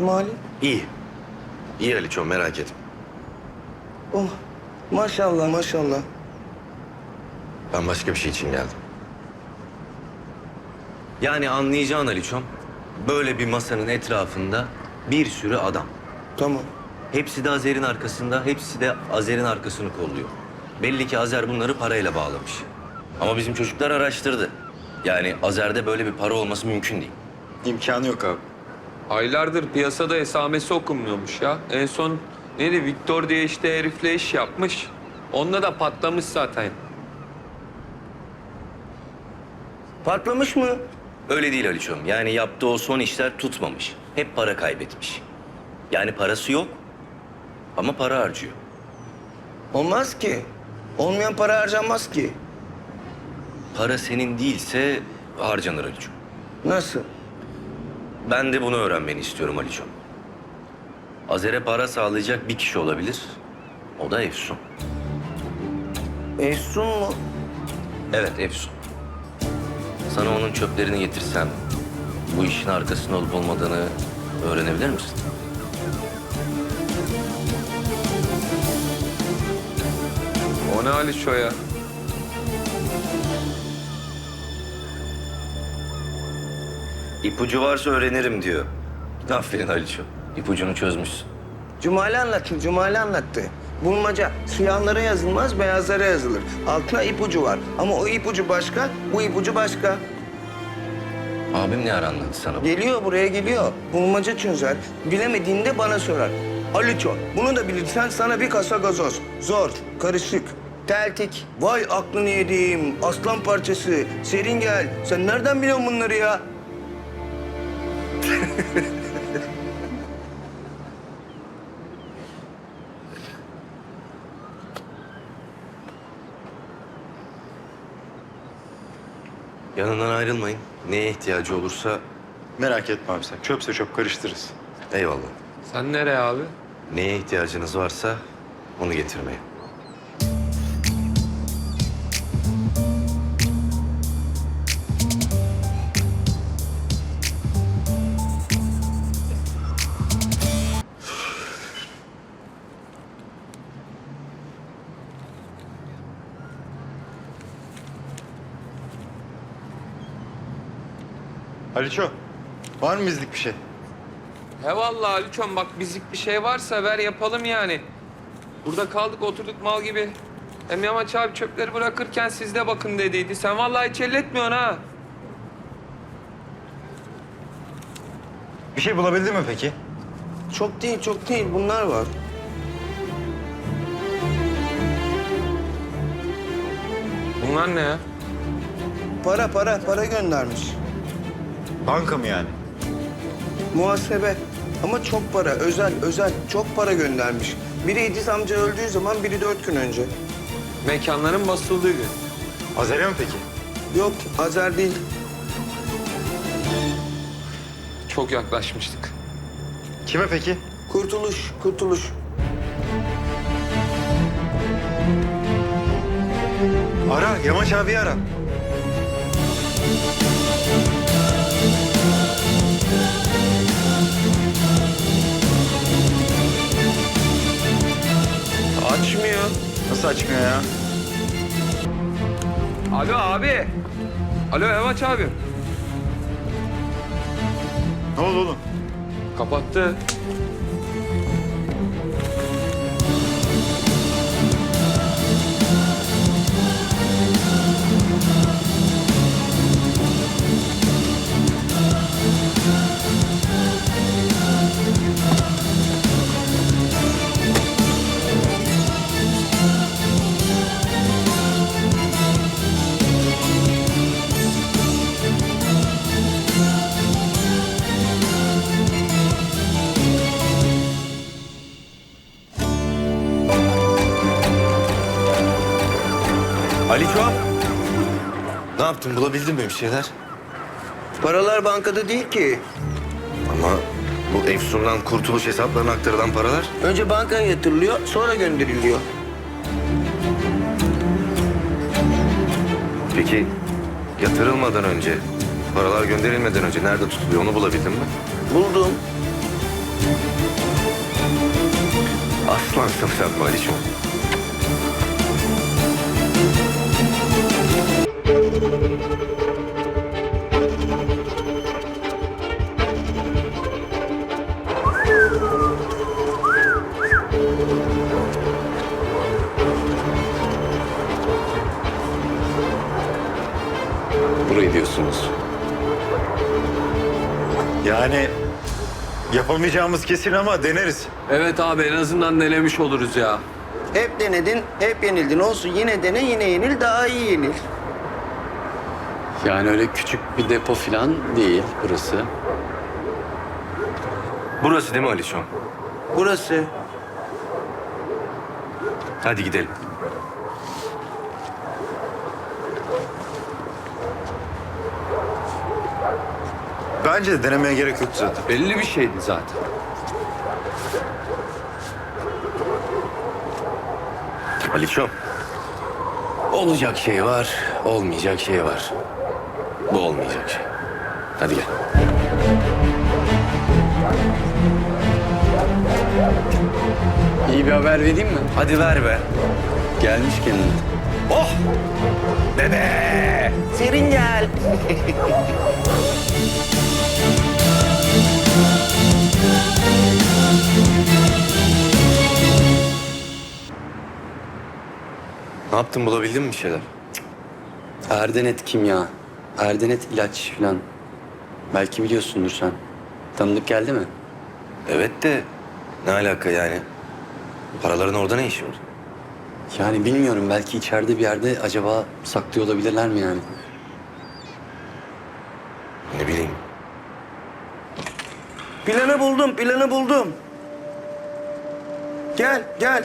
Cumali. Cumali. İyi. İyi Aliço merak etme. Oh. Maşallah maşallah. Ben başka bir şey için geldim. Yani anlayacağın Aliço'm, böyle bir masanın etrafında bir sürü adam. Tamam. Hepsi de Azer'in arkasında, hepsi de Azer'in arkasını kolluyor. Belli ki Azer bunları parayla bağlamış. Ama bizim çocuklar araştırdı. Yani Azer'de böyle bir para olması mümkün değil. İmkanı yok abi. Aylardır piyasada esamesi okunmuyormuş ya. En son neydi Victor diye işte herifle iş yapmış. Onunla da patlamış zaten. Patlamış mı? Öyle değil Aliço'm. Yani yaptığı o son işler tutmamış. Hep para kaybetmiş. Yani parası yok ama para harcıyor. Olmaz ki. Olmayan para harcanmaz ki. Para senin değilse harcanır Aliço'm. Nasıl? Ben de bunu öğrenmeni istiyorum Aliço'm. Azer'e para sağlayacak bir kişi olabilir. O da Efsun. Efsun mu? Evet Efsun. Sana onun çöplerini getirsem bu işin arkasında olup olmadığını öğrenebilir misin? O ne Aliço ya? İpucu varsa öğrenirim diyor. Aferin Aliço. İpucunu çözmüşsün. Cumali anlattı, Cumali anlattı. Bulmaca siyahlara yazılmaz, beyazlara yazılır. Altına ipucu var. Ama o ipucu başka, bu ipucu başka. Abim ne ara anlattı sana? Geliyor buraya geliyor. Bulmaca çözer. Bilemediğinde bana sorar. Aliço, bunu da bilirsen sana bir kasa gazoz. Zor, karışık, teltik. Vay aklını yediğim, aslan parçası, serin gel. Sen nereden biliyorsun bunları ya? Yanından ayrılmayın. Neye ihtiyacı olursa Merak etme abi sen. Çöpse çöp karıştırırız. eyvallah. Sen nereye abi? Neye ihtiyacınız varsa onu getirmeye. Aliço, var mı bizlik bir şey? He vallahi Aliço'm bak bizlik bir şey varsa ver yapalım yani. Burada kaldık oturduk mal gibi. Hem Yamaç abi çöpleri bırakırken siz de bakın dediydi. Sen vallahi hiç elletmiyorsun ha. Bir şey bulabildin mi peki? Çok değil, çok değil. Bunlar var. Bunlar ne ya? Para, para, para göndermiş. Banka mı yani? Muhasebe. Ama çok para, özel, özel. Çok para göndermiş. Biri İdiz amca öldüğü zaman, biri dört gün önce. Mekanların basıldığı gün. Azer'e mi peki? Yok, Azer değil. Çok yaklaşmıştık. Kime peki? Kurtuluş, kurtuluş. Ara, Yamaç abi ara. Açmıyor. Nasıl açmıyor ya? Alo abi. Alo Yamaç abi. Ne oldu oğlum? Kapattı. Aliço! Ne yaptın? Bulabildin mi bir şeyler? Paralar bankada değil ki. Ama bu Efsun'dan kurtuluş hesaplarına aktarılan paralar... Önce bankaya yatırılıyor, sonra gönderiliyor. Peki yatırılmadan önce Paralar gönderilmeden önce nerede tutuluyor onu bulabildin mi? Buldum. Aslansın sen Maliçoğlu. Burayı diyorsunuz. Yani yapamayacağımız kesin ama deneriz. Evet abi en azından denemiş oluruz ya. Hep denedin, hep yenildin. Olsun yine dene, yine yenil, daha iyi yenil. Yani öyle küçük bir depo falan değil burası. Burası değil mi Aliçoğlu? Burası. Hadi gidelim. Bence de denemeye gerek yok zaten. Belli bir şeydi zaten. Aliçoğlu. Olacak şey var, olmayacak şey var. Bu olmayacak şey. Hadi gel. İyi bir haber vereyim mi? Hadi ver be. Gelmiş kendine. Oh! Bebe! Serin gel. Ne yaptın bulabildin mi bir şeyler? Erdenet kimya. Erdenet ilaç falan. Belki biliyorsundur sen. Tanıdık geldi mi? Evet de ne alaka yani? Paraların orada ne işi var? Yani bilmiyorum belki içeride bir yerde acaba saklıyor olabilirler mi yani? Ne bileyim. Planı buldum, planı buldum. Gel, gel.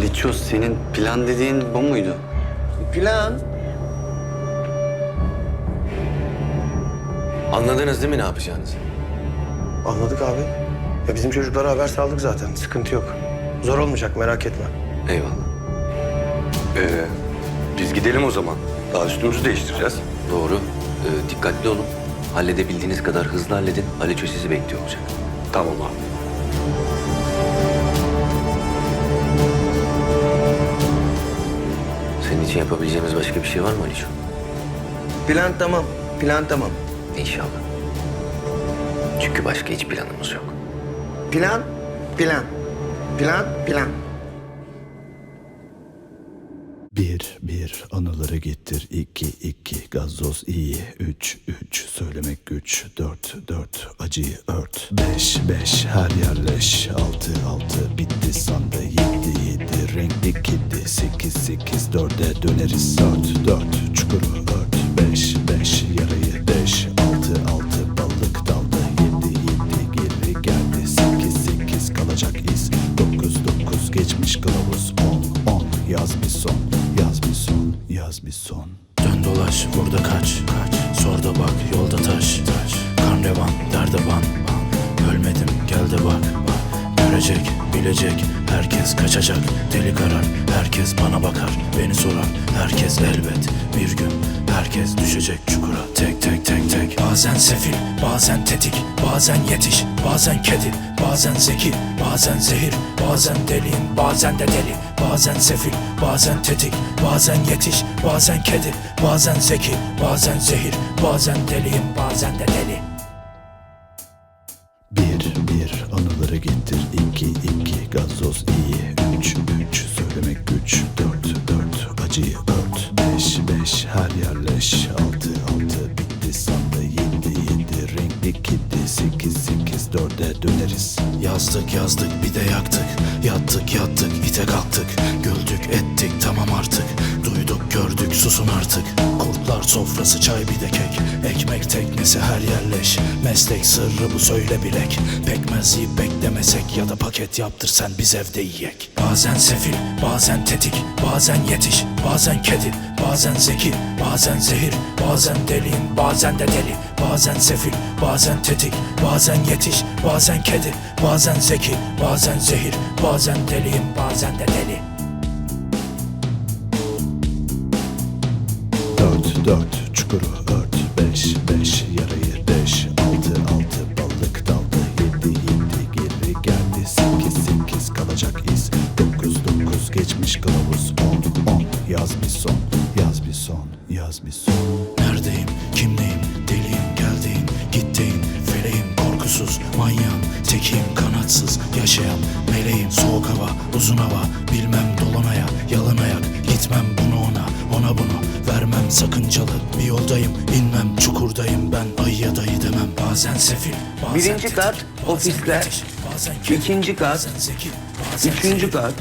Ali Çöz senin plan dediğin bu muydu? Plan. Anladınız değil mi ne yapacağınızı? Anladık abi. Ya bizim çocuklara haber saldık zaten. Sıkıntı yok. Zor olmayacak merak etme. Eyvallah. Ee, biz gidelim o zaman. Daha üstümüzü değiştireceğiz. Doğru. Ee, dikkatli olun. Halledebildiğiniz kadar hızlı halledin. Aliço sizi bekliyor olacak. Tamam abi. İçin yapabileceğimiz başka bir şey var mı Aliço? Plan tamam, plan tamam. İnşallah. Çünkü başka hiç planımız yok. Plan, plan. Plan, plan. Bir, bir, anıları getir. iki iki, gazoz iyi. Üç, üç, söylemek güç. Dört, dört, acıyı ört. Beş, beş, her yerleş. Altı, altı, bitti sandı. Yedi, yedi, renkli kedi. Sekiz, sekiz, dörde döneriz. Dört, dört, çukuru ört. Beş, beş, yarayı herkes bana bakar Beni sorar. Herkes elbet Bir gün herkes düşecek çukura. Tek tek tek tek. Bazen sefil bazen tetik Bazen yetiş bazen kedi Bazen zeki bazen zehir Bazen deliyim bazen de deli. Bazen sefil bazen tetik Bazen yetiş bazen kedi Bazen zeki bazen zehir Bazen deliyim bazen de deli. Bir, bir, anıları getir. iki iki, gazoz de yaktık. Yattık yattık ite kalktık. Güldük ettik tamam artık. Duyduk gördük susun artık. Kurtlar sofrası çay bir de kek. Ekmek teknesi her yerleş. Meslek sırrı bu söyle bilek. Pekmez yiyip beklemesek Ya da paket yaptır sen biz evde yiyek. Bazen sefil bazen tetik Bazen yetiş bazen kedi Bazen zeki bazen zehir Bazen deliyim bazen de deli Bazen sefil, bazen tetik, bazen yetiş, bazen kedi Bazen zeki, bazen zehir, bazen deliyim, bazen de deli. Dört, dört çukuru. Birinci tetik, kat, ofisler. İkinci kat, Üçüncü kat,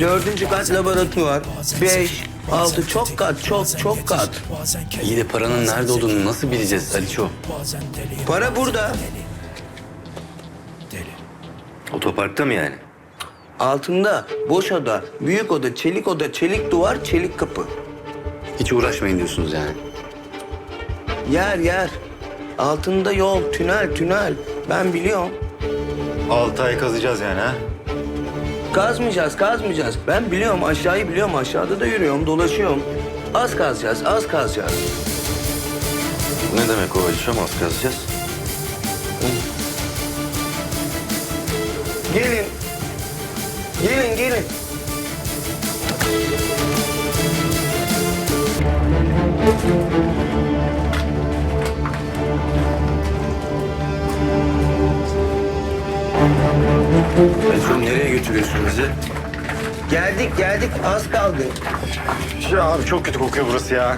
dördüncü kat laboratuvar, beş, altı çok kat, çok çok kat. İyi de paranın nerede olduğunu nasıl bileceğiz Aliço? Para burada. deli. Otoparkta mı yani? Altında boş oda, büyük oda, çelik oda, çelik duvar, çelik kapı. Hiç uğraşmayın diyorsunuz yani. Yer yer. Altında yol, tünel, tünel. Ben biliyorum. Altı ay kazacağız yani ha? Kazmayacağız, kazmayacağız. Ben biliyorum, aşağıyı biliyorum. Aşağıda da yürüyorum, dolaşıyorum. Az kazacağız, az kazacağız. Ne demek o Aliçom? Az kazacağız. Gelin, götürüyorsun bizi? Geldik, geldik. Az kaldı. Ya abi çok kötü kokuyor burası ya.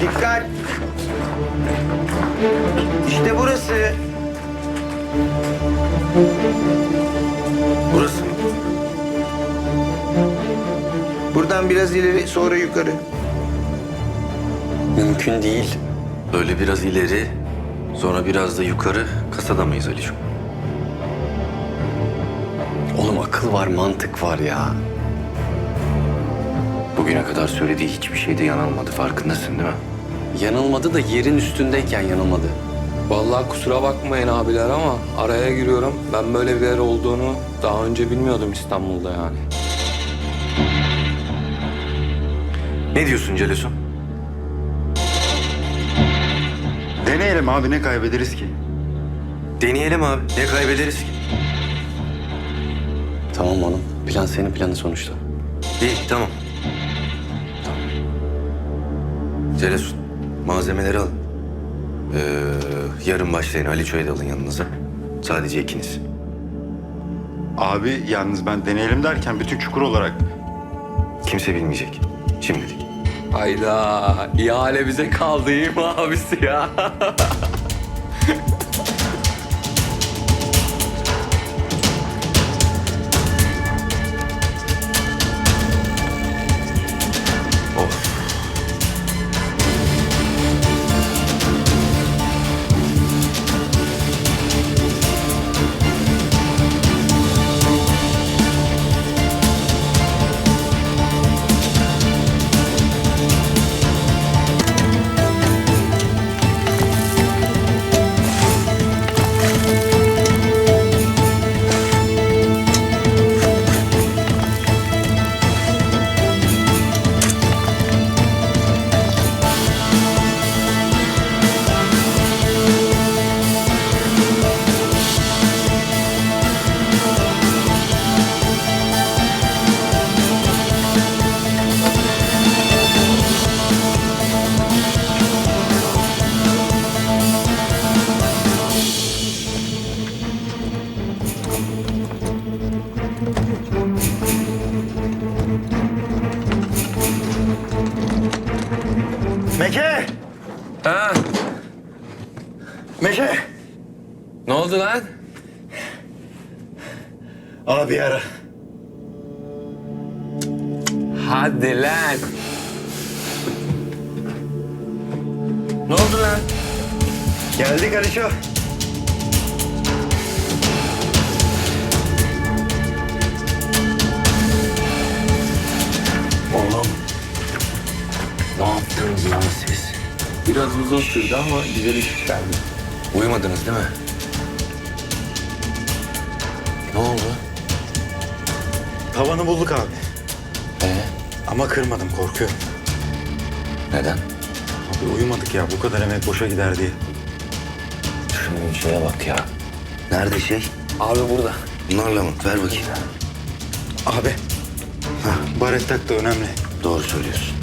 Dikkat. İşte burası. Burası Buradan biraz ileri, sonra yukarı. Mümkün değil. Böyle biraz ileri, sonra biraz da yukarı kasada mıyız Aliçom? Oğlum akıl var, mantık var ya. Bugüne kadar söylediği hiçbir şeyde yanılmadı. Farkındasın değil mi? Yanılmadı da yerin üstündeyken yanılmadı. Vallahi kusura bakmayın abiler ama araya giriyorum. Ben böyle bir yer olduğunu daha önce bilmiyordum İstanbul'da yani. Ne diyorsun Celesun? Deneyelim abi ne kaybederiz ki? Deneyelim abi. Ne kaybederiz ki? Tamam oğlum. Plan senin planı sonuçta. İyi, tamam. Tamam. Celesun, malzemeleri alın. Ee, yarın başlayın. Aliço'yu da alın yanınıza. Sadece ikiniz. Abi yalnız ben deneyelim derken bütün çukur olarak Kimse bilmeyecek. Şimdilik. Hayda ihale bize kaldı iyi mi abisi ya? Abi ara. Hadi lan. Ne oldu lan? Geldik Aliço. Oğlum. Ne yaptınız lan siz? Biraz uzun sürdü ama güzel iş geldi. Uyumadınız değil mi? Ne oldu? Tavanı bulduk abi. Ee, Ama kırmadım korkuyorum. neden? Abi uyumadık ya bu kadar emek boşa gider diye. Şunun şeye bak ya. Nerede şey? Abi burada. Bunlarla mı? Ver bakayım. Abi. Hah, baret tak da önemli. Doğru söylüyorsun.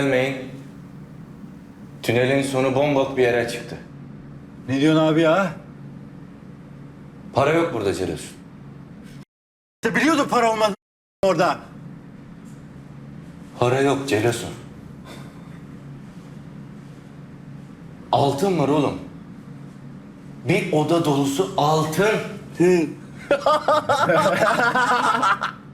Gelmeyin. Tünelin sonu bombok bir yere çıktı. Ne diyorsun abi ya? Para yok burada Ceresun. İşte biliyordum para olmaz orada. Para yok Ceresun. Altın var oğlum. Bir oda dolusu altın.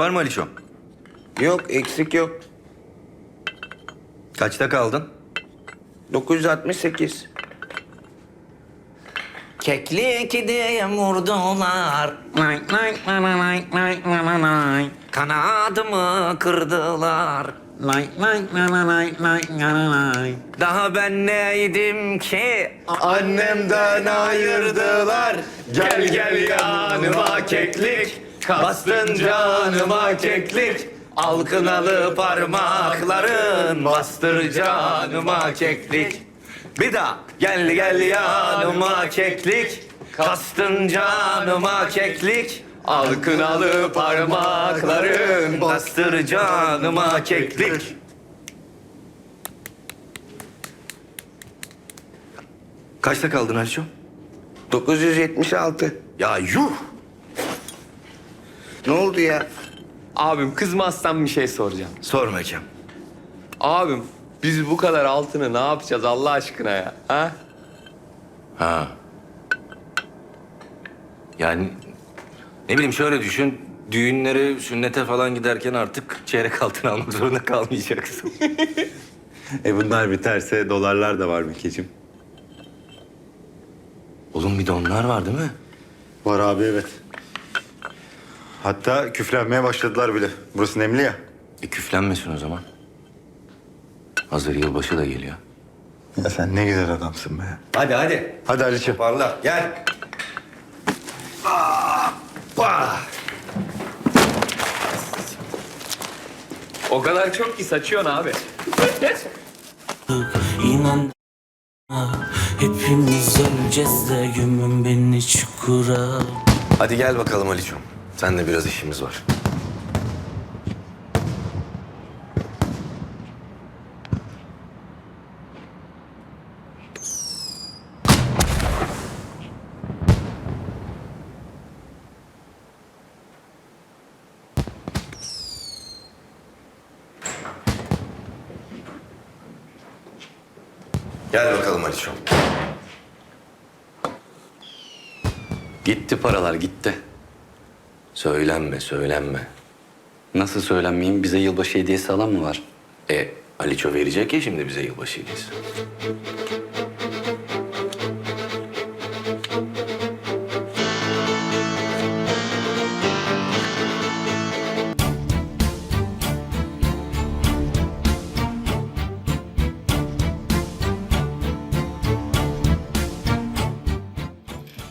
var mı Aliço? Yok eksik yok. Kaçta kaldın? 968. Keklik diye vurdular. Nay nay nay nay nay nay nay. Kanadımı kırdılar. Nay nay nay nay nay nay nay. Daha ben neydim ki? Annemden ayırdılar. Gel gel yanıma keklik. Bastın canıma keklik. Alkınalı parmakların bastır canıma keklik. Bir daha gel gel yanıma keklik. Kastın canıma keklik. Alkınalı parmakların bastır canıma keklik. Kaçta kaldın Aliço? 976. Ya yuh! Ne oldu ya? Abim kızmazsan bir şey soracağım. Sor Mekan. Abim Biz bu kadar altını ne yapacağız Allah aşkına ya? Ha? Ha. Yani ne bileyim şöyle düşün. Düğünlere, sünnete falan giderken artık çeyrek altın almak zorunda kalmayacaksın. E bunlar biterse dolarlar da var Mikeciğim. Oğlum bir de onlar var değil mi? Var abi evet. Hatta küflenmeye başladılar bile. Burası nemli ya. E küflenmesin o zaman. Hazır yılbaşı da geliyor. Ya sen ne güzel adamsın be. Hadi hadi. Hadi Aliço. Parla gel. O kadar çok ki saçıyorsun abi. İnan hepimiz öleceğiz de gömün beni çukura Hadi gel bakalım Aliço'm. Seninle biraz işimiz var. Gel bakalım Aliço'm. Gitti paralar gitti. Söylenme, söylenme. Nasıl söylenmeyeyim bize yılbaşı hediyesi alan mı var? E, Aliço verecek ya şimdi bize yılbaşı hediyesi.